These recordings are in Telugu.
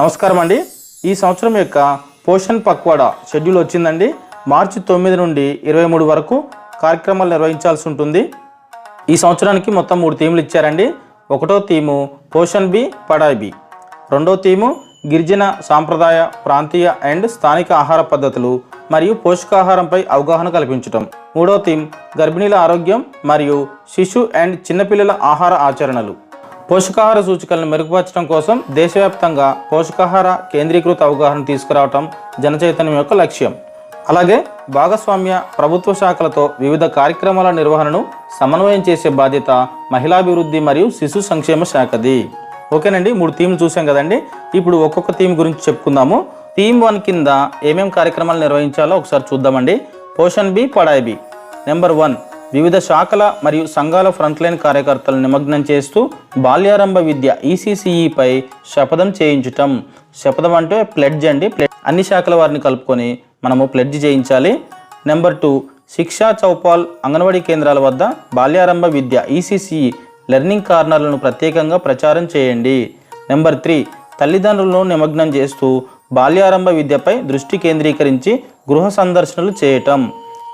నమస్కారం అండి. ఈ సంవత్సరం యొక్క పోషన్ పక్వాడా షెడ్యూల్ వచ్చిందండి. మార్చి తొమ్మిది నుండి ఇరవై మూడు వరకు కార్యక్రమాలు నిర్వహించాల్సి ఉంటుంది. ఈ సంవత్సరానికి మొత్తం మూడు థీములు ఇచ్చారండి. ఒకటో థీము పోషన్ బి పడాయి బి. రెండో థీము గిరిజన సాంప్రదాయ ప్రాంతీయ అండ్ స్థానిక ఆహార పద్ధతులు మరియు పోషకాహారంపై అవగాహన కల్పించటం. మూడో థీమ్ గర్భిణీల ఆరోగ్యం మరియు శిశు అండ్ చిన్నపిల్లల ఆహార ఆచరణలు. పోషకాహార సూచికలను మెరుగుపరచడం కోసం దేశవ్యాప్తంగా పోషకాహార కేంద్రీకృత అవగాహన తీసుకురావటం జనచైతన్యం యొక్క లక్ష్యం. అలాగే భాగస్వామ్య ప్రభుత్వ శాఖలతో వివిధ కార్యక్రమాల నిర్వహణను సమన్వయం చేసే బాధ్యత మహిళాభివృద్ధి మరియు శిశు సంక్షేమ శాఖది. ఓకేనండి మూడు థీమ్లు చూసాం కదండి. ఇప్పుడు ఒక్కొక్క థీమ్ గురించి చెప్పుకుందాము. థీమ్ వన్ కింద ఏమేం కార్యక్రమాలు నిర్వహించాలో ఒకసారి చూద్దామండి. పోషన్ బి పడాయి బి. నెంబర్ వన్ వివిధ శాఖల మరియు సంఘాల ఫ్రంట్లైన్ కార్యకర్తలను నిమగ్నం చేస్తూ బాల్యారంభ విద్య ఈసీసీఈపై శపథం చేయించటం. శపథం అంటే ప్లెడ్జ్ అండి. అన్ని శాఖల వారిని కలుపుకొని మనము ప్లెడ్జ్ చేయించాలి. నెంబర్ టూ శిక్షా చౌపాల్ అంగన్వాడీ కేంద్రాల వద్ద బాల్యారంభ విద్య ఈసీసీఈ లెర్నింగ్ కార్నర్లను ప్రత్యేకంగా ప్రచారం చేయండి. నెంబర్ త్రీ తల్లిదండ్రులను నిమగ్నం చేస్తూ బాల్యారంభ విద్యపై దృష్టి కేంద్రీకరించి గృహ సందర్శనలు చేయటం.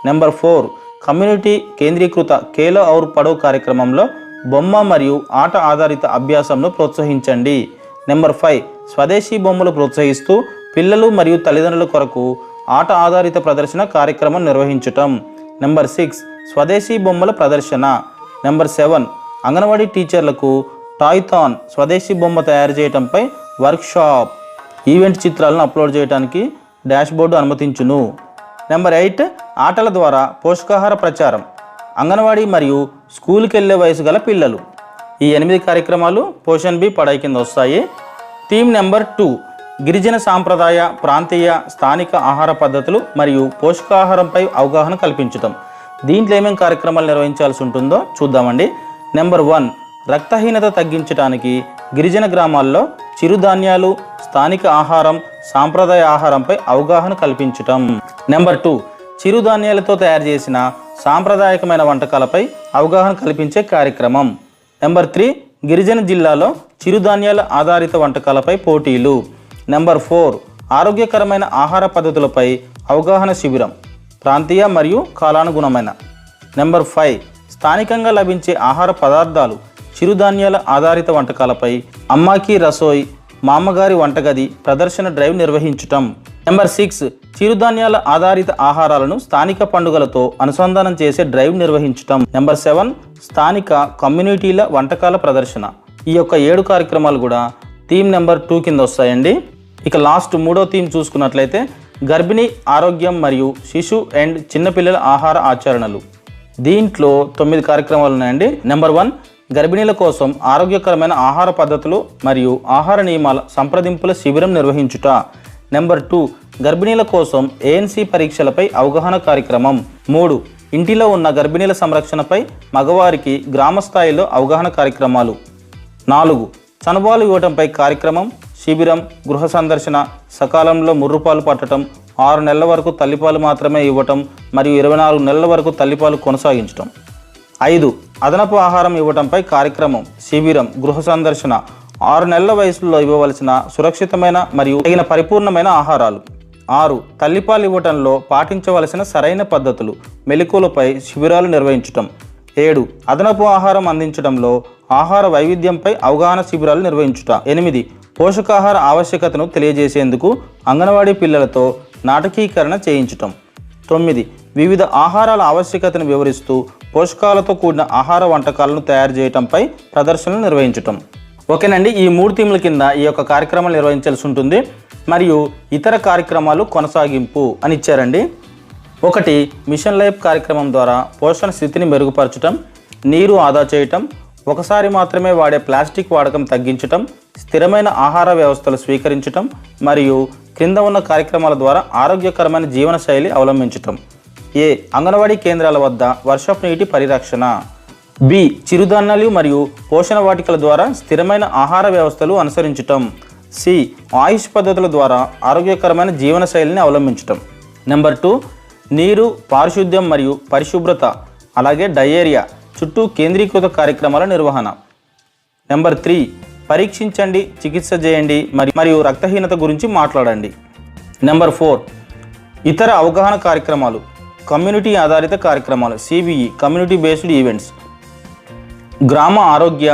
నెంబర్ ఫోర్ కమ్యూనిటీ కేంద్రీకృత కేలో ఔర్ పడో కార్యక్రమంలో బొమ్మ మరియు ఆట ఆధారిత అభ్యాసంను ప్రోత్సహించండి. నెంబర్ ఫైవ్ స్వదేశీ బొమ్మలు ప్రోత్సహిస్తూ పిల్లలు మరియు తల్లిదండ్రుల కొరకు ఆట ఆధారిత ప్రదర్శన కార్యక్రమం నిర్వహించటం. నెంబర్ సిక్స్ స్వదేశీ బొమ్మల ప్రదర్శన. నెంబర్ సెవెన్ అంగన్వాడీ టీచర్లకు టాయ్థాన్ స్వదేశీ బొమ్మ తయారు చేయటంపై వర్క్షాప్. ఈవెంట్ చిత్రాలను అప్లోడ్ చేయడానికి డాష్బోర్డు అనుమతించును. నెంబర్ ఎయిట్ ఆటల ద్వారా పోషకాహార ప్రచారం. అంగన్వాడీ మరియు స్కూల్కి వెళ్ళే వయసు గల పిల్లలు. ఈ ఎనిమిది కార్యక్రమాలు పోషన్ బి పడాయి కింద వస్తాయి. థీమ్ నెంబర్ టూ గిరిజన సాంప్రదాయ ప్రాంతీయ స్థానిక ఆహార పద్ధతులు మరియు పోషకాహారంపై అవగాహన కల్పించటం. దీంట్లో ఏమేమి కార్యక్రమాలు నిర్వహించాల్సి ఉంటుందో చూద్దామండి. నెంబర్ వన్ రక్తహీనత తగ్గించడానికి గిరిజన గ్రామాల్లో చిరుధాన్యాలు స్థానిక ఆహారం సాంప్రదాయ ఆహారంపై అవగాహన కల్పించటం. నెంబర్ టూ చిరుధాన్యాలతో తయారు చేసిన సాంప్రదాయకమైన వంటకాలపై అవగాహన కల్పించే కార్యక్రమం. నెంబర్ త్రీ గిరిజన జిల్లాలో చిరుధాన్యాల ఆధారిత వంటకాలపై పోటీలు. నెంబర్ ఫోర్ ఆరోగ్యకరమైన ఆహార పద్ధతులపై అవగాహన శిబిరం ప్రాంతీయ మరియు కాలానుగుణమైన. నెంబర్ ఫైవ్ స్థానికంగా లభించే ఆహార పదార్థాలు చిరుధాన్యాల ఆధారిత వంటకాలపై అమ్మాకి రసోయ్ మామగారి వంటగది ప్రదర్శన డ్రైవ్ నిర్వహించటం. నెంబర్ సిక్స్ చిరుధాన్యాల ఆధారిత ఆహారాలను స్థానిక పండుగలతో అనుసంధానం చేసే డ్రైవ్ నిర్వహించటం. నెంబర్ సెవెన్ స్థానిక కమ్యూనిటీల వంటకాల ప్రదర్శన. ఈ యొక్క ఏడు కార్యక్రమాలు కూడా థీమ్ నెంబర్ టూ కింద వస్తాయండి. ఇక లాస్ట్ మూడో థీమ్ చూసుకున్నట్లయితే గర్భిణీ ఆరోగ్యం మరియు శిశు అండ్ చిన్నపిల్లల ఆహార ఆచరణలు. దీంట్లో తొమ్మిది కార్యక్రమాలు ఉన్నాయండి. నెంబర్ వన్ గర్భిణీల కోసం ఆరోగ్యకరమైన ఆహార పద్ధతులు మరియు ఆహార నియమాల సంప్రదింపుల శిబిరం నిర్వహించుట. నెంబర్ టూ గర్భిణీల కోసం ఏఎన్సీ పరీక్షలపై అవగాహన కార్యక్రమం. మూడు ఇంటిలో ఉన్న గర్భిణీల సంరక్షణపై మగవారికి గ్రామ స్థాయిలో అవగాహన కార్యక్రమాలు. నాలుగు చనుబాలు ఇవ్వటంపై కార్యక్రమం శిబిరం గృహ సందర్శన సకాలంలో ముర్రుపాలు పట్టడం ఆరు నెలల వరకు తల్లిపాలు మాత్రమే ఇవ్వటం మరియు ఇరవై నాలుగు నెలల వరకు తల్లిపాలు కొనసాగించటం. ఐదు అదనపు ఆహారం ఇవ్వటంపై కార్యక్రమం శిబిరం గృహ సందర్శన ఆరు నెలల వయసులో ఇవ్వవలసిన సురక్షితమైన మరియు తగిన పరిపూర్ణమైన ఆహారాలు. ఆరు తల్లిపాలు ఇవ్వటంలో పాటించవలసిన సరైన పద్ధతులు మెలకువలపై శిబిరాలు నిర్వహించటం. ఏడు అదనపు ఆహారం అందించడంలో ఆహార వైవిధ్యంపై అవగాహన శిబిరాలు నిర్వహించుట. ఎనిమిది పోషకాహార ఆవశ్యకతను తెలియజేసేందుకు అంగన్వాడీ పిల్లలతో నాటకీకరణ చేయించటం. తొమ్మిది. వివిధ ఆహారాల ఆవశ్యకతను వివరిస్తూ పోషకాలతో కూడిన ఆహార వంటకాలను తయారు చేయటంపై ప్రదర్శనలు నిర్వహించటం. ఓకేనండి ఈ మూడు థీమ్ల కింద ఈ యొక్క కార్యక్రమాలు నిర్వహించాల్సి ఉంటుంది. మరియు ఇతర కార్యక్రమాలు కొనసాగింపు అని ఇచ్చారండి. ఒకటి మిషన్ లైఫ్ కార్యక్రమం ద్వారా పోషణ స్థితిని మెరుగుపరచటం నీరు ఆదా చేయటం ఒకసారి మాత్రమే వాడే ప్లాస్టిక్ వాడకం తగ్గించటం స్థిరమైన ఆహార వ్యవస్థలు స్వీకరించటం మరియు క్రింద ఉన్న కార్యక్రమాల ద్వారా ఆరోగ్యకరమైన జీవనశైలి అవలంబించటం. ఏ. అంగన్వాడీ కేంద్రాల వద్ద వర్షపు నీటి పరిరక్షణ. బి. చిరుధాన్యాలు మరియు పోషణ వాటికల ద్వారా స్థిరమైన ఆహార వ్యవస్థలు అనుసరించటం. సి. ఆయుష్ పద్ధతుల ద్వారా ఆరోగ్యకరమైన జీవనశైలిని అవలంబించటం. Number two. నీరు పారిశుద్ధ్యం మరియు పరిశుభ్రత అలాగే డయేరియా చుట్టూ కేంద్రీకృత కార్యక్రమాల నిర్వహణ. Number three. పరీక్షించండి చికిత్స చేయండి మరి మరియు రక్తహీనత గురించి మాట్లాడండి. నెంబర్ ఫోర్ ఇతర అవగాహన కార్యక్రమాలు కమ్యూనిటీ ఆధారిత కార్యక్రమాలు సిబిఈ కమ్యూనిటీ బేస్డ్ ఈవెంట్స్ గ్రామ ఆరోగ్య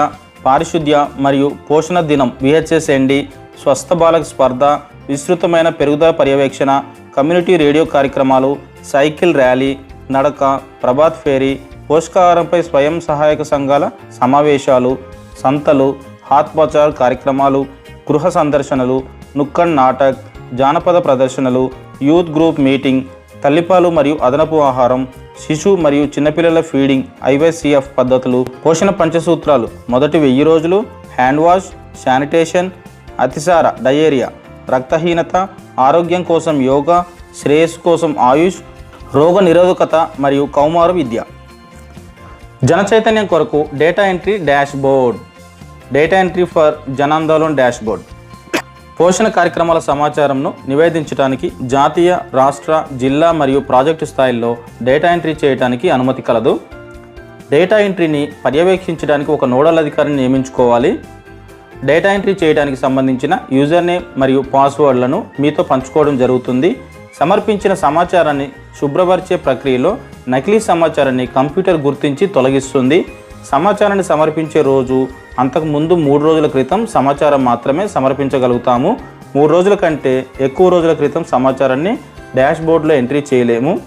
పారిశుద్ధ్య మరియు పోషణ దినం విహెచ్ఎస్ఎండి స్వస్థ బాలక స్పర్ధ విస్తృతమైన పెరుగుదల పర్యవేక్షణ కమ్యూనిటీ రేడియో కార్యక్రమాలు సైకిల్ ర్యాలీ నడక ప్రభాత్ ఫేరీ పోషకాహారంపై స్వయం సహాయక సంఘాల సమావేశాలు సంతలు హాత్ బజార్ కార్యక్రమాలు గృహ సందర్శనలు నుక్కడ్ నాటక్ జానపద ప్రదర్శనలు యూత్ గ్రూప్ మీటింగ్ తల్లిపాలు మరియు అదనపు ఆహారం శిశు మరియు చిన్నపిల్లల ఫీడింగ్ ఐవైసీఎఫ్ పద్ధతులు పోషణ పంచసూత్రాలు. మొదటి వెయ్యి రోజులు హ్యాండ్ వాష్ శానిటేషన్ అతిసార డయేరియా రక్తహీనత ఆరోగ్యం కోసం యోగా శ్రేయస్సు కోసం ఆయుష్ రోగ నిరోధకత మరియు కౌమార విద్య. జన చైతన్యం కొరకు data entry dashboard data entry for Janandolan dashboard పోషణ కార్యక్రమాల సమాచారంను నివేదించడానికి జాతీయ రాష్ట్ర జిల్లా మరియు ప్రాజెక్టు స్థాయిల్లో డేటా ఎంట్రీ చేయడానికి అనుమతి కలదు. డేటా ఎంట్రీని పర్యవేక్షించడానికి ఒక నోడల్ అధికారిని నియమించుకోవాలి. డేటా ఎంట్రీ చేయడానికి సంబంధించిన యూజర్ నేమ్ మరియు పాస్వర్డ్లను మీతో పంచుకోవడం జరుగుతుంది. సమర్పించిన సమాచారాన్ని శుభ్రపరిచే ప్రక్రియలో నకిలీ సమాచారాన్ని కంప్యూటర్ గుర్తించి తొలగిస్తుంది. సమాచారాన్ని సమర్పించే రోజు అంతకుముందు మూడు రోజుల క్రితం సమాచారం మాత్రమే సమర్పించగలుగుతాము. మూడు రోజుల కంటే ఎక్కువ రోజుల క్రితం సమాచారాన్ని డాష్బోర్డ్లో ఎంట్రీ చేయలేము.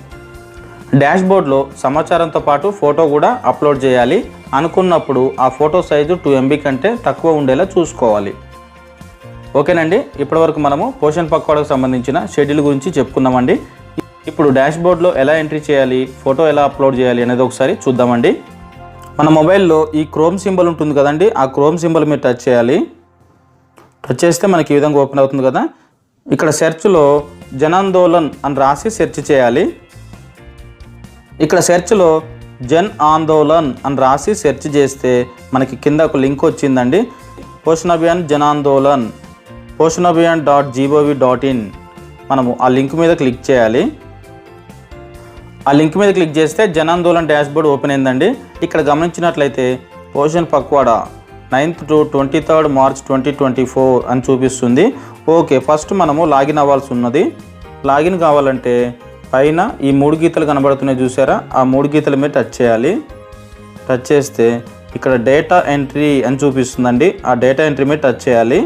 డాష్బోర్డ్లో సమాచారంతో పాటు ఫోటో కూడా అప్లోడ్ చేయాలి. అనుకున్నప్పుడు ఆ ఫోటో సైజు టూ ఎంబీ కంటే తక్కువ ఉండేలా చూసుకోవాలి. ఓకేనండి? ఇప్పటివరకు మనము పోషన్ పక్వాడకు సంబంధించిన షెడ్యూల్ గురించి చెప్పుకున్నామండి. ఇప్పుడు డాష్బోర్డ్లో ఎలా ఎంట్రీ చేయాలి? ఫోటో ఎలా అప్లోడ్ చేయాలి అనేది ఒకసారి చూద్దామండి. మన మొబైల్లో ఈ క్రోమ్ సింబల్ ఉంటుంది కదండి ఆ క్రోమ్ సింబల్ మీద టచ్ చేయాలి. టచ్ చేస్తే మనకి ఈ విధంగా ఓపెన్ అవుతుంది కదా. ఇక్కడ సెర్చ్లో జనాందోళన్ అని రాసి సెర్చ్ చేయాలి. ఇక్కడ సెర్చ్లో జన్ ఆందోళన్ అని రాసి సెర్చ్ చేస్తే మనకి కింద ఒక లింక్ వచ్చిందండి. పోషణ Abhiyan Jan Andolan Poshan Abhiyan dot G O V dot in. మనము ఆ లింక్ మీద క్లిక్ చేయాలి. ఆ లింక్ మీద క్లిక్ చేస్తే జనాందోళన్ డాష్బోర్డ్ ఓపెన్ అయిందండి. ఇక్కడ గమనించినట్లయితే Poshan Pakhwada ninth to twenty third March twenty twenty four అని చూపిస్తుంది. ఓకే ఫస్ట్ మనము లాగిన్ అవ్వాల్సి ఉన్నది. లాగిన్ కావాలంటే పైన ఈ మూడు గీతలు కనబడుతున్నాయి చూసారా? ఆ మూడు గీతల మీద టచ్ చేయాలి. టచ్ చేస్తే ఇక్కడ డేటా ఎంట్రీ అని చూపిస్తుందండి. ఆ డేటా ఎంట్రీ మీద టచ్ చేయాలి.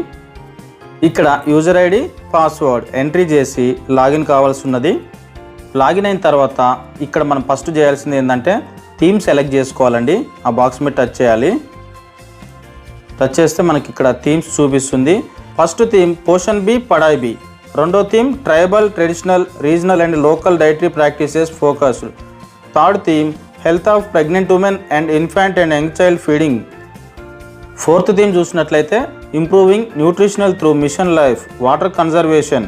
ఇక్కడ యూజర్ ఐడి పాస్వర్డ్ ఎంట్రీ చేసి లాగిన్ కావాల్సి ఉన్నది. లాగిన్ అయిన తర్వాత ఇక్కడ మనం ఫస్ట్ చేయాల్సింది ఏంటంటే థీమ్ సెలెక్ట్ చేసుకోవాలండి. ఆ బాక్స్ మీద టచ్ చేయాలి. టచ్ చేస్తే మనకి ఇక్కడ థీమ్స్ చూపిస్తుంది. ఫస్ట్ థీమ్ పోషన్ బి పడాయ్ బి రెండో theme tribal traditional regional and local dietary practices focused third theme health of pregnant women and infant and young child feeding fourth theme చూసినట్లయితే improving nutritional through mission life water conservation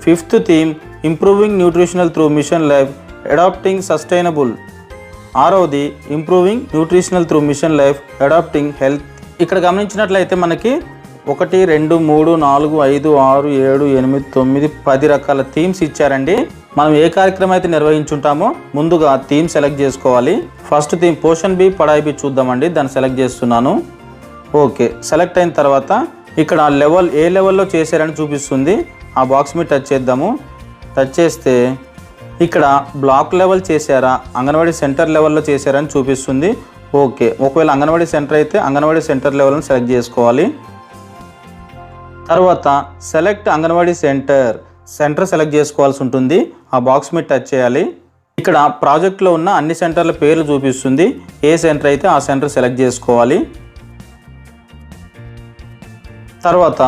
fifth theme improving nutritional through mission life adapting sustainable ఆరవది improving nutritional through mission life adapting health ఇక్కడ గమనించినట్లయితే మనకి ఒకటి రెండు మూడు నాలుగు ఐదు ఆరు ఏడు ఎనిమిది తొమ్మిది పది రకాల థీమ్స్ ఇచ్చారండి. మనం ఏ కార్యక్రమం అయితే నిర్వహించుంటామో ముందుగా థీమ్ సెలెక్ట్ చేసుకోవాలి. ఫస్ట్ థీమ్ పోషన్ బి పడాయి బి చూద్దామండి దాన్ని సెలెక్ట్ చేస్తున్నాను. ఓకే సెలెక్ట్ అయిన తర్వాత ఇక్కడ లెవెల్ ఏ లెవెల్లో చేశారని చూపిస్తుంది. ఆ బాక్స్ మీద టచ్ చేద్దాము. టచ్ చేస్తే ఇక్కడ బ్లాక్ లెవెల్ చేశారా అంగన్వాడీ సెంటర్ లెవెల్లో చేశారని చూపిస్తుంది. ఓకే ఒకవేళ అంగన్వాడీ సెంటర్ అయితే అంగన్వాడీ సెంటర్ లెవెల్ని సెలెక్ట్ చేసుకోవాలి. తర్వాత select anganwadi centre centre select చేసుకోవాల్సి ఉంటుంది. ఆ బాక్స్ మీద టచ్ చేయాలి. ఇక్కడ ప్రాజెక్ట్లో ఉన్న అన్ని సెంటర్ల పేర్లు చూపిస్తుంది. ఏ సెంటర్ అయితే ఆ సెంటర్ సెలెక్ట్ చేసుకోవాలి. తర్వాత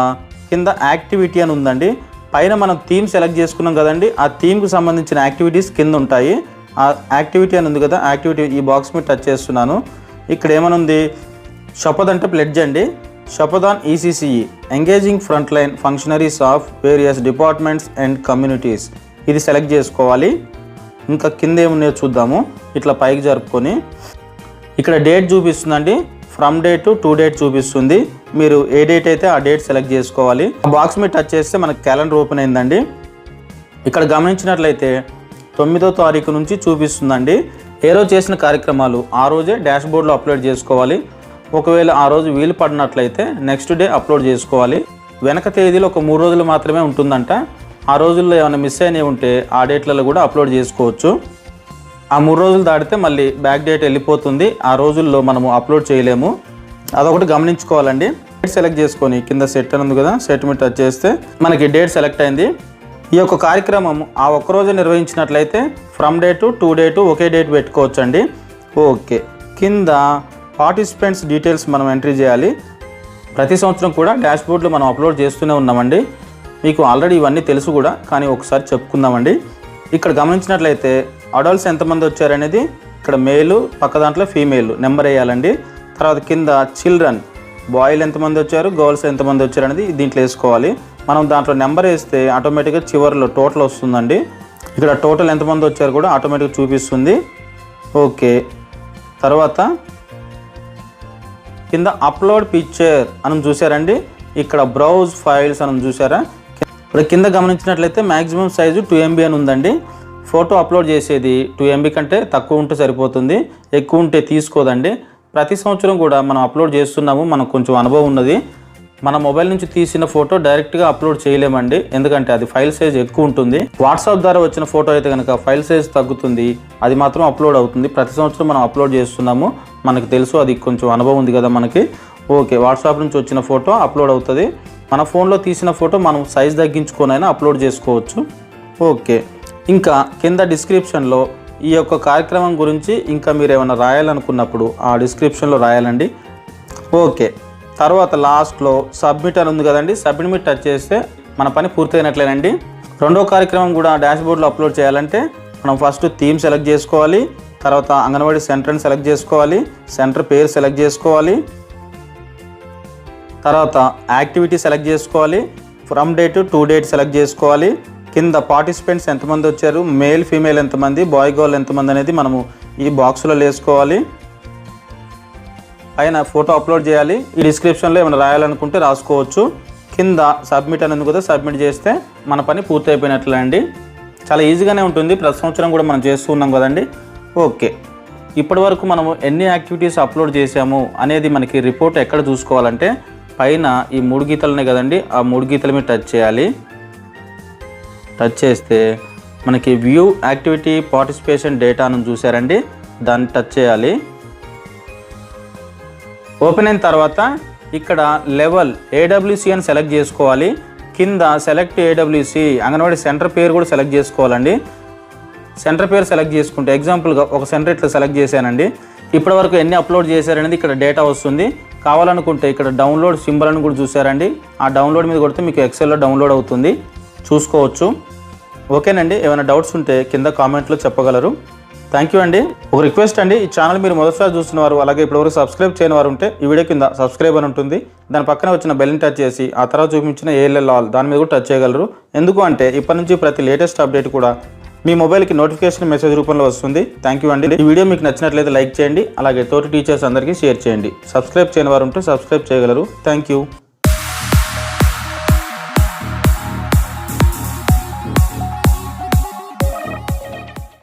కింద యాక్టివిటీ అని ఉందండి. పైన మనం థీమ్ సెలెక్ట్ చేసుకున్నాం కదండి ఆ థీమ్కి సంబంధించిన యాక్టివిటీస్ కింద ఉంటాయి. ఆ యాక్టివిటీ అని ఉంది కదా యాక్టివిటీ ఈ బాక్స్ మీద టచ్ చేస్తున్నాను. ఇక్కడ ఏమనుంది? షపద్ అంటే ప్లెడ్జ్ అండి. షపదాన్ ECCE engaging front line functionaries of various departments and communities ఇది సెలెక్ట్ చేసుకోవాలి. ఇంకా కింద ఏమున్నాయో చూద్దాము. ఇట్లా పైకి జరుపుకొని. ఇక్కడ డేట్ చూపిస్తుందండి. ఫ్రమ్ డేట్ టు డేట్ చూపిస్తుంది. మీరు ఏ డేట్ అయితే ఆ డేట్ సెలెక్ట్ చేసుకోవాలి. బాక్స్ మీద టచ్ చేస్తే మనకు క్యాలెండర్ ఓపెన్ అయిందండి. ఇక్కడ గమనించినట్లయితే తొమ్మిదో తారీఖు నుంచి చూపిస్తుందండి. ఏ రోజు చేసిన కార్యక్రమాలు? ఆ రోజే డాష్ బోర్డ్లో అప్లోడ్ చేసుకోవాలి. ఒకవేళ ఆ రోజు వీలు పడినట్లయితే నెక్స్ట్ డే అప్లోడ్ చేసుకోవాలి. వెనక తేదీలో ఒక మూడు రోజులు మాత్రమే ఉంటుందంట. ఆ రోజుల్లో ఏమైనా మిస్ అయినవి ఉంటే ఆ డేట్లలో కూడా అప్లోడ్ చేసుకోవచ్చు. ఆ మూడు రోజులు దాటితే మళ్ళీ బ్యాక్ డేట్ వెళ్ళిపోతుంది. ఆ రోజుల్లో మనము అప్లోడ్ చేయలేము. అదొకటి గమనించుకోవాలండి. డేట్ సెలెక్ట్ చేసుకొని కింద సెట్ అని ఉంది కదా సెట్ మీద టచ్ చేస్తే మనకి డేట్ సెలెక్ట్ అయింది. ఈ యొక్క కార్యక్రమం ఆ ఒక్కరోజు నిర్వహించినట్లయితే ఫ్రమ్ డేటు టూ డేటు ఒకే డేట్ పెట్టుకోవచ్చండి. ఓకే కింద పార్టిసిపెంట్స్ డీటెయిల్స్ మనం ఎంట్రీ చేయాలి. ప్రతి సంవత్సరం కూడా డాష్బోర్డ్లో మనం అప్లోడ్ చేస్తూనే ఉన్నామండి. మీకు ఆల్రెడీ ఇవన్నీ తెలుసు కూడా కానీ ఒకసారి చెప్పుకుందామండి. ఇక్కడ గమనించినట్లయితే అడల్ట్స్ ఎంతమంది వచ్చారనేది ఇక్కడ మేలు పక్క దాంట్లో ఫీమేల్ నెంబర్ వేయాలండి. తర్వాత కింద చిల్డ్రన్ బాయ్లు ఎంతమంది వచ్చారు గర్ల్స్ ఎంతమంది వచ్చారు అనేది దీంట్లో వేసుకోవాలి. మనం దాంట్లో నెంబర్ వేస్తే ఆటోమేటిక్గా చివరిలో టోటల్ వస్తుందండి. ఇక్కడ టోటల్ ఎంతమంది వచ్చారు కూడా ఆటోమేటిక్గా చూపిస్తుంది. ఓకే. తర్వాత కింద అప్లోడ్ పిక్చర్ అని చూసారండి ఇక్కడ బ్రౌజ్ ఫైల్స్ అని చూసారా ఇప్పుడు కింద గమనించినట్లయితే మ్యాక్సిమం సైజు టూ ఎంబీ అని ఉందండి. ఫోటో అప్లోడ్ చేసేది టూ ఎంబీ కంటే తక్కువ ఉంటే సరిపోతుంది ఎక్కువ ఉంటే తీసుకోదండి. ప్రతి సంవత్సరం కూడా మనం అప్లోడ్ చేస్తున్నాము మనకు కొంచెం అనుభవం ఉన్నది. మన మొబైల్ నుంచి తీసిన ఫోటో డైరెక్ట్గా అప్లోడ్ చేయలేమండి ఎందుకంటే అది ఫైల్ సైజ్ ఎక్కువ ఉంటుంది. వాట్సాప్ ద్వారా వచ్చిన ఫోటో అయితే కనుక ఫైల్ సైజ్ తగ్గుతుంది అది మాత్రం అప్లోడ్ అవుతుంది. ప్రతి సంవత్సరం మనం అప్లోడ్ చేస్తున్నాము మనకు తెలుసు అది కొంచెం అనుభవం ఉంది కదా మనకి. ఓకే వాట్సాప్ నుంచి వచ్చిన ఫోటో అప్లోడ్ అవుతుంది. మన ఫోన్లో తీసిన ఫోటో మనం సైజ్ తగ్గించుకొనైనా అప్లోడ్ చేసుకోవచ్చు. ఓకే. ఇంకా కింద డిస్క్రిప్షన్లో ఈ యొక్క కార్యక్రమం గురించి ఇంకా మీరు ఏమైనా రాయాలనుకున్నప్పుడు ఆ డిస్క్రిప్షన్లో రాయాలండి. ఓకే తర్వాత లాస్ట్లో సబ్మిట్ అని ఉంది కదండి సబ్మిట్ మీద టచ్ చేస్తే మన పని పూర్తయినట్లేనండి. రెండో కార్యక్రమం కూడా డాష్బోర్డ్లో అప్లోడ్ చేయాలంటే మనం ఫస్ట్ థీమ్ సెలెక్ట్ చేసుకోవాలి తర్వాత అంగన్వాడీ సెంటర్ని సెలెక్ట్ చేసుకోవాలి సెంటర్ పేరు సెలెక్ట్ చేసుకోవాలి తర్వాత యాక్టివిటీ సెలెక్ట్ చేసుకోవాలి from date to date select చేసుకోవాలి కింద పార్టిసిపెంట్స్ ఎంతమంది వచ్చారు? మేల్ ఫీమేల్ ఎంతమంది? బాయ్ గర్ల్ ఎంతమంది అనేది మనము ఈ బాక్స్లో వేసుకోవాలి పైన ఫోటో అప్లోడ్ చేయాలి. ఈ డిస్క్రిప్షన్లో ఏమైనా రాయాలనుకుంటే రాసుకోవచ్చు. కింద సబ్మిట్ అనేది కూడా సబ్మిట్ చేస్తే మన పని పూర్తయిపోయినట్లే అండి చాలా ఈజీగానే ఉంటుంది. ప్రతి సంవత్సరం కూడా మనం చేస్తూ ఉన్నాం కదండి. ఓకే. ఇప్పటి వరకు మనము ఎన్ని యాక్టివిటీస్ అప్లోడ్ చేసాము అనేది మనకి రిపోర్ట్ ఎక్కడ చూసుకోవాలంటే పైన ఈ మూడు గీతలు ఉన్నాయి కదండి. ఆ మూడు గీతల మీద టచ్ చేయాలి. టచ్ చేస్తే మనకి వ్యూ యాక్టివిటీ పార్టిసిపేషన్ డేటాను చూసారండి దాన్ని టచ్ చేయాలి. ఓపెన్ అయిన తర్వాత ఇక్కడ లెవెల్ ఏడబ్ల్యూసి అని సెలెక్ట్ చేసుకోవాలి. కింద సెలెక్ట్ ఏడబ్ల్యూసి అంగన్వాడీ సెంటర్ పేరు కూడా సెలెక్ట్ చేసుకోవాలండి. సెంటర్ పేరు సెలెక్ట్ చేసుకుంటే ఎగ్జాంపుల్గా ఒక సెంటర్ ఇట్లా సెలెక్ట్ చేశానండి. ఇప్పటి వరకు ఎన్ని అప్లోడ్ చేశారనేది ఇక్కడ డేటా వస్తుంది. కావాలనుకుంటే ఇక్కడ డౌన్లోడ్ సింబల్ అని కూడా చూసారండి ఆ డౌన్లోడ్ మీద కొడితే మీకు ఎక్సెల్లో డౌన్లోడ్ అవుతుంది. చూసుకోవచ్చు. ఓకేనండి ఏమైనా డౌట్స్ ఉంటే కింద కామెంట్లో చెప్పగలరు. థ్యాంక్ యూ అండి. ఒక రిక్వెస్ట్ అండి ఈ ఛానల్ మీరు మొదటిసారి చూస్తున్నవారు అలాగే ఇప్పటివరకు సబ్స్క్రైబ్ చేయని వారు ఉంటే ఈ వీడియో కింద సబ్స్క్రైబ్ అని ఉంటుంది. దాని పక్కన వచ్చిన బెల్ని టచ్ చేసి ఆ తర్వాత చూపించిన ఏఎల్ఎల్ ఆల్ దాని మీద కూడా టచ్ చేయగలరు. ఎందుకు అంటే ఇప్పటి నుంచి ప్రతి లేటెస్ట్ అప్డేట్ కూడా మీ మొబైల్కి నోటిఫికేషన్ మెసేజ్ రూపంలో వస్తుంది. థ్యాంక్ యూ అండి. ఈ వీడియో మీకు నచ్చినట్లయితే లైక్ చేయండి అలాగే తోటి టీచర్స్ అందరికీ షేర్ చేయండి. సబ్స్క్రైబ్ చేయని వారు ఉంటే సబ్స్క్రైబ్ చేయగలరు. Thank you